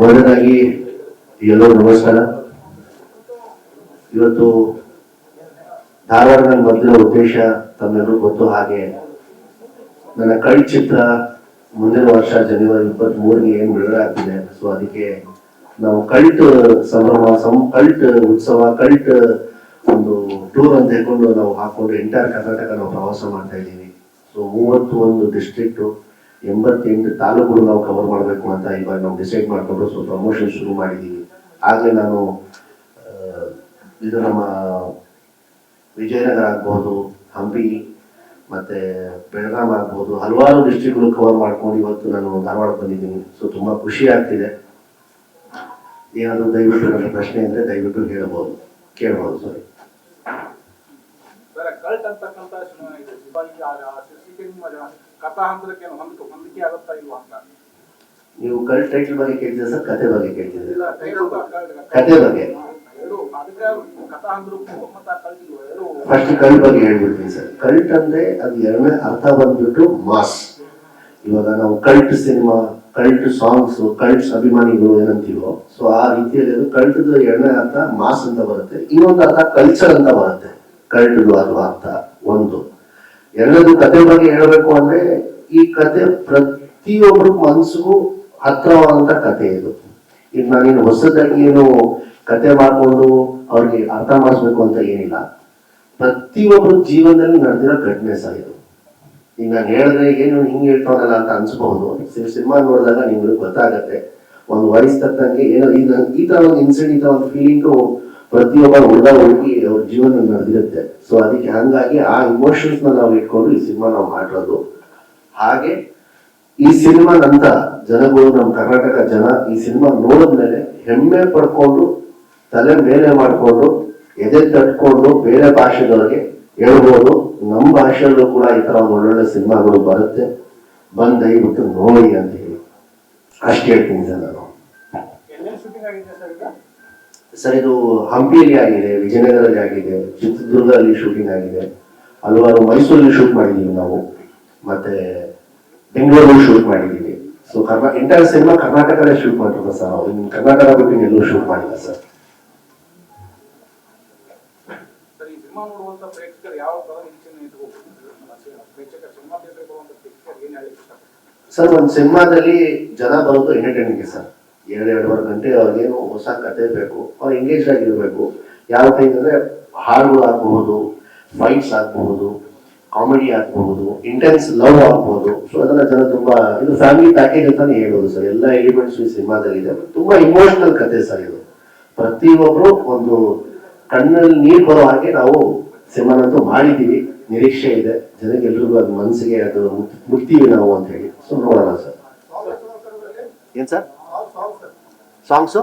ಮೊದಲನಾಗಿ ಎಲ್ಲರೂ ನಮಸ್ಕಾರ. ಇವತ್ತು ಧಾರವಾಡದಲ್ಲಿ ಮೊದಲಿನ ಉದ್ದೇಶ ತಮ್ಮೆಲ್ಲರೂ ಗೊತ್ತು ಹಾಗೆ ನನ್ನ ಕೈ ಚಿತ್ರ ಮುಂದಿನ ವರ್ಷ ಜನವರಿ ಇಪ್ಪತ್ತ್ ಮೂರಿಗೆ ಏನು ಬಿಡುಗಡೆ ಆಗ್ತಿದೆ. ಸೊ ಅದಕ್ಕೆ ನಾವು ಕಲ್ಟ್ ಸಂಭ್ರಮ, ಸಂ ಕಲ್ಟ್ ಉತ್ಸವ ಕಲ್ಟ್ ಒಂದು ಟೂರ್ ಅಂತ ಹೇಳ್ಕೊಂಡು ನಾವು ಹಾಕೊಂಡು ಎಂಟೈರ್ ಕರ್ನಾಟಕ ನಾವು ಪ್ರವಾಸ ಮಾಡ್ತಾ ಇದ್ದೀವಿ. ಸೊ ಮೂವತ್ತು ಒಂದು ಡಿಸ್ಟ್ರಿಕ್ಟು ಎಂಬತ್ತೆಂಟು ತಾಲೂಕುಗಳು ನಾವು ಕವರ್ ಮಾಡಬೇಕು ಅಂತ ಇವಾಗ ನಾವು ಡಿಸೈಡ್ ಮಾಡಿಕೊಂಡು ಸ್ವಲ್ಪ ಪ್ರಮೋಷನ್ ಶುರು ಮಾಡಿದ್ದೀವಿ ಆಗಲೇ ನಾನು ಇದು ನಮ್ಮ ವಿಜಯನಗರ ಆಗ್ಬೋದು, ಹಂಪಿ, ಮತ್ತು ಬೆಳಗಾಂ ಆಗ್ಬೋದು, ಹಲವಾರು ಡಿಸ್ಟ್ರಿಕ್ಟ್ಗಳು ಕವರ್ ಮಾಡ್ಕೊಂಡು ಇವತ್ತು ನಾನು ಧಾರವಾಡ ಬಂದಿದ್ದೀನಿ. ಸೊ ತುಂಬ ಖುಷಿ ಆಗ್ತಿದೆ. ಏನಾದರೂ ದಯವಿಟ್ಟು ನನ್ನ ಪ್ರಶ್ನೆ ಅಂದರೆ ದಯವಿಟ್ಟು ಹೇಳಬಹುದು ಕೇಳಬಹುದು ಸಾರಿ ಸರ್ ಕಲ್ಟ್ ಅಂತಕ್ಕಂಥ ಹೊಂದಿಕೆ ಹೊಂದಿಕೆ ಆಗುತ್ತಾ ಇಲ್ವಾ ಅಂತ. ನೀವು ಕಲ್ ಟೈಟಲ್ ಬಗ್ಗೆ ಕೇಳ್ತಿದ್ರೆ ಸರ್? ಕತೆ ಬಗ್ಗೆ ಕೇಳ್ತಿದ್ರೆ ಇಲ್ಲ title ಕ- ಕ- ಕತೆ ಬಗ್ಗೆ. ಫಸ್ಟ್ ಕಲ್ಟ್ ಬಗ್ಗೆ ಹೇಳ್ಬಿಡ್ತೀನಿ ಸರ್. ಕಲ್ಟ್ ಅಂದ್ರೆ ಅದು ಎರಡನೇ ಅರ್ಥ ಬಂದ್ಬಿಟ್ಟು ಮಾಸ್. ಇವಾಗ ನಾವು cult cinema cult songs cult ಅಭಿಮಾನಿಗಳು ಏನಂತೀವೋ ಸೊ ಆ ರೀತಿಯಲ್ಲಿ ಅದು ಕಲ್ಟ್ದು ಎರಡನೇ ಅರ್ಥ ಮಾಸ್ ಅಂತ ಬರುತ್ತೆ. ಇನ್ನೊಂದು ಅರ್ಥ ಕಲ್ಚರ್ ಅಂತ ಬರುತ್ತೆ. ಕಲ್ಟ್ದು ಅದು ಅರ್ಥ. ಒಂದು. ಎರಡನೇದು ಕತೆ ಬಗ್ಗೆ ಹೇಳಬೇಕು ಅಂದ್ರೆ ಈ ಕತೆ ಪ್ರತಿಯೊಬ್ಬರ ಮನಸ್ಸಿಗೂ ಹತ್ರವಾದಂತ ಕತೆ ಇದು. ಈಗ ನಾನೇನು ಹೊಸದಾಗಿ ಏನು ಕತೆ ಮಾಡಿಕೊಂಡು ಅವ್ರಿಗೆ ಅರ್ಥ ಮಾಡಿಸ್ಬೇಕು ಅಂತ ಏನಿಲ್ಲ. ಪ್ರತಿಯೊಬ್ಬರು ಜೀವನದಲ್ಲಿ ನಡೆದಿರೋ ಘಟನೆ ಸಹ ಇದು. ಈಗ ನಾನು ಹೇಳಿದ್ರೆ ಏನು ಹಿಂಗೆ ಹೇಳ್ತಾನಲ್ಲ ಅಂತ ಅನ್ಸ್ಬಹುದು. ಸಿನಿಮಾ ನೋಡಿದಾಗ ನಿಮ್ಗೆ ಗೊತ್ತಾಗತ್ತೆ. ಒಂದು ವಯಸ್ಸು ತಕ್ಕಂಗೆ ಏನೋ ಈ ತರ ಒಂದು ಇನ್ಸಿಡೆಂಟ್ ಒಂದು ಫೀಲಿಂಗು ಪ್ರತಿಯೊಬ್ಬ ಉಳಿದ ಹುಡುಗಿ ಅವ್ರ ಜೀವನ ನಡೆದಿರುತ್ತೆ. ಸೊ ಅದಕ್ಕೆ ಹಂಗಾಗಿ ಆ ಇಮೋಷನ್ಸ್ ನಾವು ಇಟ್ಕೊಂಡು ಈ ಸಿನಿಮಾ ನಾವು ಮಾಡಿರೋದು. ಹಾಗೆ ಈ ಸಿನಿಮಾ ನಂತರ ಜನಗಳು ನಮ್ಮ ಕರ್ನಾಟಕ ಜನ ಈ ಸಿನಿಮಾ ನೋಡಿದ್ಮೇಲೆ ಹೆಮ್ಮೆ ಪಡ್ಕೊಂಡು ತಲೆ ಮೇಲೆ ಮಾಡಿಕೊಂಡು ಎದೆ ತಟ್ಕೊಂಡು ಬೇರೆ ಭಾಷೆಗಳಿಗೆ ಹೇಳ್ಬೋದು. ನಮ್ಮ ಭಾಷೆಯಲ್ಲೂ ಕೂಡ ಈ ತರ ಒಳ್ಳೊಳ್ಳೆ ಸಿನಿಮಾಗಳು ಬರುತ್ತೆ. ಬಂದ್ ದಯವಿಟ್ಟು ನೋಡಿ ಅಂತ ಹೇಳಿ. ಅಷ್ಟು ಹೇಳ್ತೀನಿ ಸರ್ ನಾನು. ಸರ್ ಇದು ಹಂಪಿಯಲ್ಲಿ ಆಗಿದೆ ವಿಜಯನಗರದಲ್ಲಿ ಆಗಿದೆ ಚಿತ್ರದುರ್ಗದಲ್ಲಿ ಶೂಟಿಂಗ್ ಆಗಿದೆ. ಹಲವಾರು ಮೈಸೂರಲ್ಲಿ ಶೂಟ್ ಮಾಡಿದ್ದೀವಿ ನಾವು. ಮತ್ತೆ ಬೆಂಗಳೂರಲ್ಲಿ ಶೂಟ್ ಮಾಡಿದ್ದೀವಿ ಸೊ ಕರ್ನಾ ಇಂಟರ್ ಸಿನಿಮಾ ಕರ್ನಾಟಕದಲ್ಲೇ ಶೂಟ್ ಮಾಡಿರೋದು ಸರ್ ಅವ್ರು ನಿಮ್ಮ ಕರ್ನಾಟಕ ಬಗ್ಗೆ ಎಲ್ಲೂ ಶೂಟ್ ಮಾಡಿಲ್ಲ ಸರ್. ಸರ್ ಒಂದು ಸಿನಿಮಾದಲ್ಲಿ ಜನ ಬರೋದು ಎಂಟರ್ಟೈನ್ಗೆ ಸರ್. ಎರಡು ಎರಡೂವರೆ ಗಂಟೆ ಅವ್ರಿಗೇನು ಹೊಸ ಕತೆ ಬೇಕು. ಅವ್ರು ಎಂಗೇಜ್ ಆಗಿರಬೇಕು. ಯಾವ ಟೈಮ್ ಅಂದರೆ ಹಾಡುಗಳು ಆಗಬಹುದು ಫೈಟ್ಸ್ ಆಗಬಹುದು ಕಾಮಿಡಿ ಆಗಬಹುದು ಇಂಟೆನ್ಸ್ ಲವ್ ಆಗಬಹುದು. ಸೊ ಅದನ್ನ ಜನ ತುಂಬಾ ಇದು ಫ್ಯಾಮಿಲಿ ಪ್ಯಾಕೇಜ್ ಅಂತಾನೆ ಹೇಳ್ಬೋದು ಸರ್. ಎಲ್ಲ ಎಲಿಮೆಂಟ್ಸ್ ಈ ಸಿನಿಮಾದಲ್ಲಿ ಇದೆ ತುಂಬಾ ಇಮೋಷನಲ್ ಕತೆ ಸರ್ ಇದು. ಪ್ರತಿಯೊಬ್ರು ಒಂದು ಕಣ್ಣಲ್ಲಿ ನೀರು ಬರೋ ಹಾಗೆ ನಾವು ಸಿನಿಮಾನಂತೂ ಮಾಡಿದ್ದೀವಿ. ನಿರೀಕ್ಷೆ ಇದೆ. ಜನಗೆಲ್ರಿಗೂ ಅದು ಮನಸ್ಸಿಗೆ ಅದು ಮುಟ್- ಮುಟ್ತೀವಿ ನಾವು ಅಂತ ಹೇಳಿ. ಸೊ ನೋಡೋಣ ಸರ್. ಏನ್ ಸರ್? ಸಾಂಗ್ಸು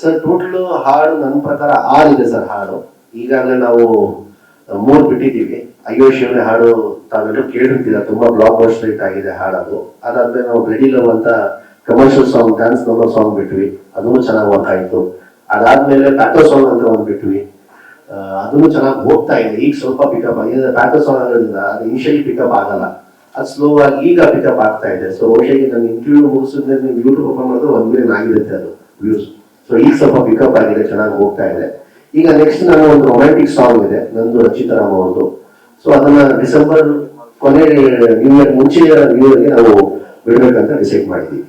ಸರ್ ಟೋಟಲ್ ಹಾಡು ನನ್ನ ಪ್ರಕಾರ ಆರು ಇದೆ ಸರ್ ಹಾಡು. ಈಗಾಗಲೇ ನಾವು ಮೂರು ಬಿಟ್ಟಿದ್ದೀವಿ. ಅಯ್ಯೋ, ಶಿವನೇ, ಹಾಡು ತಾವೆಲ್ಲರೂ ಕೇಳಿರ್ತೀರ. ತುಂಬಾ ಬ್ಲಾಕ್ ಬಸ್ಟ್ ಹಿಟ್ ಆಗಿದೆ ಹಾಡದು. ಅದಾದ್ಮೇಲೆ ನಾವು ರೆಡಿ ಲವ್ ಅಂತ commercial song dance number song ಬಿಟ್ವಿ. ಅದನ್ನು ಚೆನ್ನಾಗಿ ವರ್ಕ್ ಆಯ್ತು ಅದಾದ್ಮೇಲೆ ಪ್ಯಾಟೋ ಸಾಂಗ್ ಅಂತ ಒಂದು ಬಿಟ್ವಿ ಅದನ್ನು ಚೆನ್ನಾಗಿ ಹೋಗ್ತಾ ಇದೆ. ಈಗ ಸ್ವಲ್ಪ ಪಿಕಪ್ ಆಗಿದೆ ಪ್ಯಾಟೋ ಸಾಂಗ್ ಆಗೋದ್ರಿಂದ ಅದು ಇನಿಷಿಯಲಿ ಪಿಕಪ್ ಆಗಲ್ಲ. ಅದು ಸ್ಲೋ ಆಗಿ ಈಗ ಪಿಕಪ್ ಆಗ್ತಾ ಇದೆ. ಸೊ ಬಹುಶಃ ನನ್ನ ಇಂಟರ್ವ್ಯೂ ಮುಗಿಸಿದ್ರೆ ನೀವು ಯೂಟ್ಯೂಬ್ ಓಪನ್ ಮಾಡಿದ್ರೆ ಒಂದ್ ಮಿಲಿಯನ್ ಆಗಿರುತ್ತೆ ಅದು ವ್ಯೂಸ್ ಸೊ ಈಗ ಸ್ವಲ್ಪ ಪಿಕಪ್ ಆಗಿದೆ, ಚೆನ್ನಾಗಿ ಹೋಗ್ತಾ ಇದೆ. ಈಗ ನೆಕ್ಸ್ಟ್ ನಾನು ಒಂದು ರೊಮ್ಯಾಂಟಿಕ್ ಸಾಂಗ್ ಇದೆ, ನಂದು ರಚಿತಾರಾಮ ಅವರದು ಸೊ ಅದನ್ನ ಡಿಸೆಂಬರ್ ಕೊನೆ ನ್ಯೂ ಮುಂಚೆ ನ್ಯೂ ಇಯರ್ಗೆ ನಾವು ಬಿಡಬೇಕಂತ ಡಿಸೈಡ್ ಮಾಡಿದ್ದೀವಿ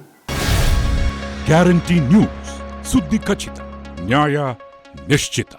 ಗ್ಯಾರಂಟಿ ನ್ಯೂಸ್ ಸುದ್ದಿ ಖಚಿತ ನ್ಯಾಯ ನಿಶ್ಚಿತ